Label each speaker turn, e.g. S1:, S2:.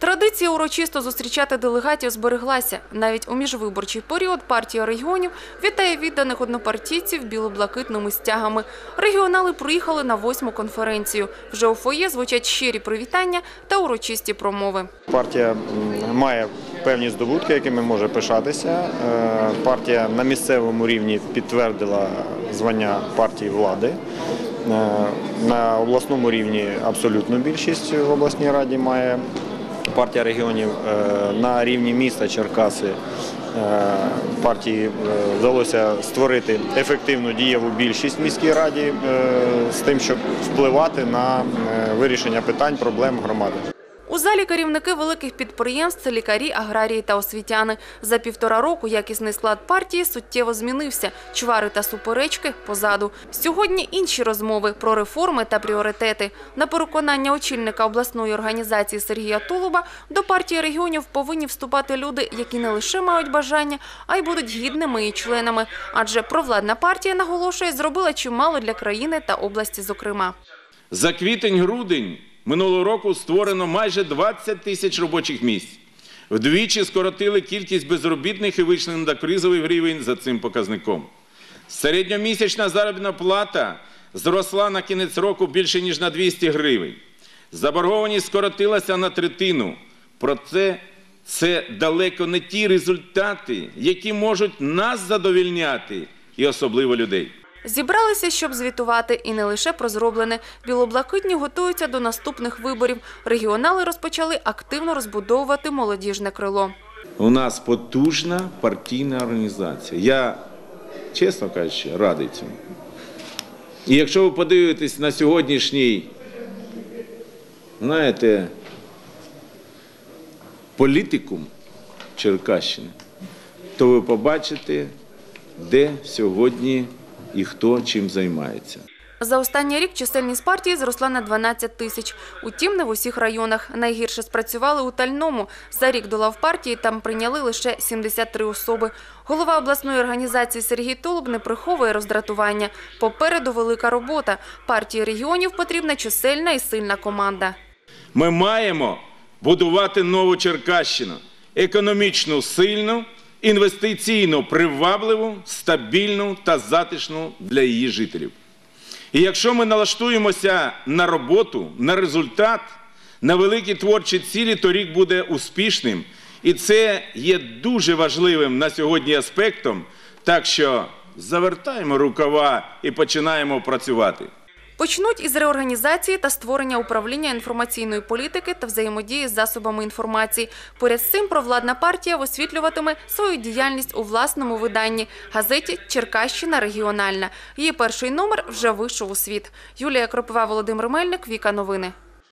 S1: Традиція урочисто зустрічати делегатів збереглася. Навіть у міжвиборчий період партія регіонів вітає відданих однопартійців білоблакитними стягами. Регіонали приїхали на восьму конференцію. Вже у фоє звучать щирі привітання та урочисті промови.
S2: Партія має певні здобутки, якими може пишатися. Е, Партія на місцевому рівні підтвердила звання партії влади. Е, На обласному рівні абсолютну більшість в обласній раді має партія регіонів. Е, На рівні міста Черкаси е, партії е, вдалося створити ефективну дієву більшість в міській раді з тим, щоб впливати на вирішення питань, проблем громади.
S1: У залі керівники великих підприємств, лікарі, аграрії та освітяни. За півтора року якісний склад партії суттєво змінився. Чвари та суперечки позаду. Сьогодні інші розмови про реформи та пріоритети. На переконання очільника обласної організації Сергія Тулуба до партії регіонів повинні вступати люди, які не лише мають бажання, а й будуть гідними її членами. Адже провладна партія наголошує, зробила чимало для країни та області, зокрема.
S3: За квітень-грудень минулого року створено майже 20 тисяч робочих місць. Вдвічі скоротили кількість безробітних і вийшли на кризовий рівень за цим показником. Середньомісячна заробітна плата зросла на кінець року більше ніж на 200 гривень. Заборгованість скоротилася на третину. Проте це далеко не ті результати, які можуть нас задовільняти, і особливо людей.
S1: Зібралися, щоб звітувати, і не лише про зроблене. Білоблакитні готуються до наступних виборів. Регіонали розпочали активно розбудовувати молодіжне крило.
S3: У нас потужна партійна організація. Я, чесно кажучи, радий цьому. І якщо ви подивитесь на сьогоднішній, знаєте, політикум Черкащини, то ви побачите, де сьогодні і хто чим займається.
S1: За останній рік чисельність партії зросла на 12 тисяч. Утім, не в усіх районах. Найгірше спрацювали у Тальному. За рік до лав партії там прийняли лише 73 особи. Голова обласної організації Сергій Тулуб не приховує роздратування. Попереду велика робота. Партії регіонів потрібна чисельна і сильна команда.
S3: Ми маємо будувати нову Черкащину, економічно сильну, інвестиційно привабливу, стабільну та затишну для її жителів. І якщо ми налаштуємося на роботу, на результат, на великі творчі цілі, то рік буде успішним. І це є дуже важливим на сьогодні аспектом. Так що завертаємо рукава і починаємо працювати.
S1: Почнуть із реорганізації та створення управління інформаційної політики та взаємодії з засобами інформації. Поряд з цим провладна партія висвітлюватиме свою діяльність у власному виданні – газеті «Черкащина регіональна». Її перший номер вже вийшов у світ. Юлія Кропива, Володимир Мельник, Віка Новини.